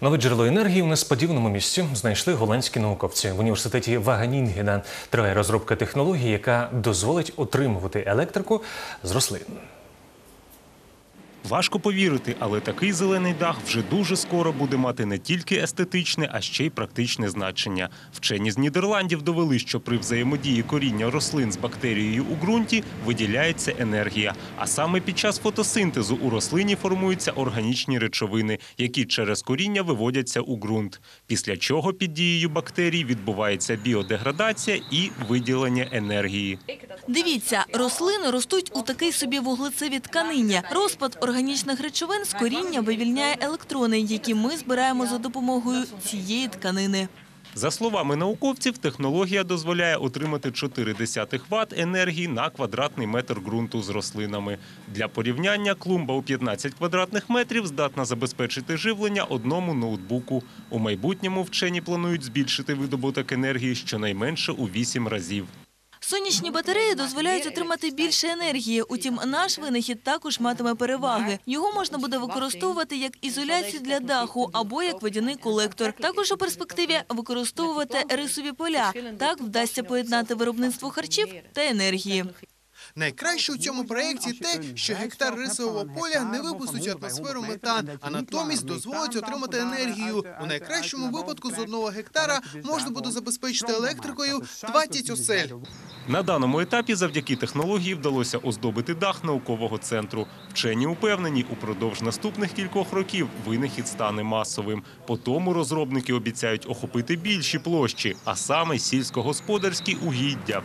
Нове джерело енергії у несподіваному місці знайшли голландські науковці. В університеті Ваганінгена триває розробка технології, яка дозволить отримувати електрику з рослин. Важко повірити, але такий зелений дах вже дуже скоро буде мати не тільки естетичне, а ще й практичне значення. Вчені з Нідерландів довели, що при взаємодії коріння рослин з бактерією у ґрунті виділяється енергія. А саме під час фотосинтезу у рослині формуються органічні речовини, які через коріння виводяться у ґрунт. Після чого під дією бактерій відбувається біодеградація і виділення енергії. Дивіться, рослини ростуть у такий собі вуглецеві тканині. Розпад органічних речовин з коріння вивільняє електрони, які ми збираємо за допомогою цієї тканини. За словами науковців, технологія дозволяє отримати 0,4 Вт енергії на квадратний метр ґрунту з рослинами. Для порівняння клумба у 15 квадратних метрів здатна забезпечити живлення одному ноутбуку. У майбутньому вчені планують збільшити видобуток енергії щонайменше у 8 разів. Сонячні батареї дозволяють отримати більше енергії. Утім, наш винахід також матиме переваги. Його можна буде використовувати як ізоляцію для даху або як водяний колектор. Також у перспективі використовувати рисові поля. Так вдасться поєднати виробництво харчів та енергії. Найкраще у цьому проєкті те, що гектар рисового поля не випустить атмосферу метан, а натомість дозволить отримати енергію. У найкращому випадку з одного гектара можна буде забезпечити електрикою 20 осель. На даному етапі завдяки технології вдалося оздобити дах наукового центру. Вчені упевнені, упродовж наступних кількох років винахід стане масовим. По тому розробники обіцяють охопити більші площі, а саме сільськогосподарські угіддя.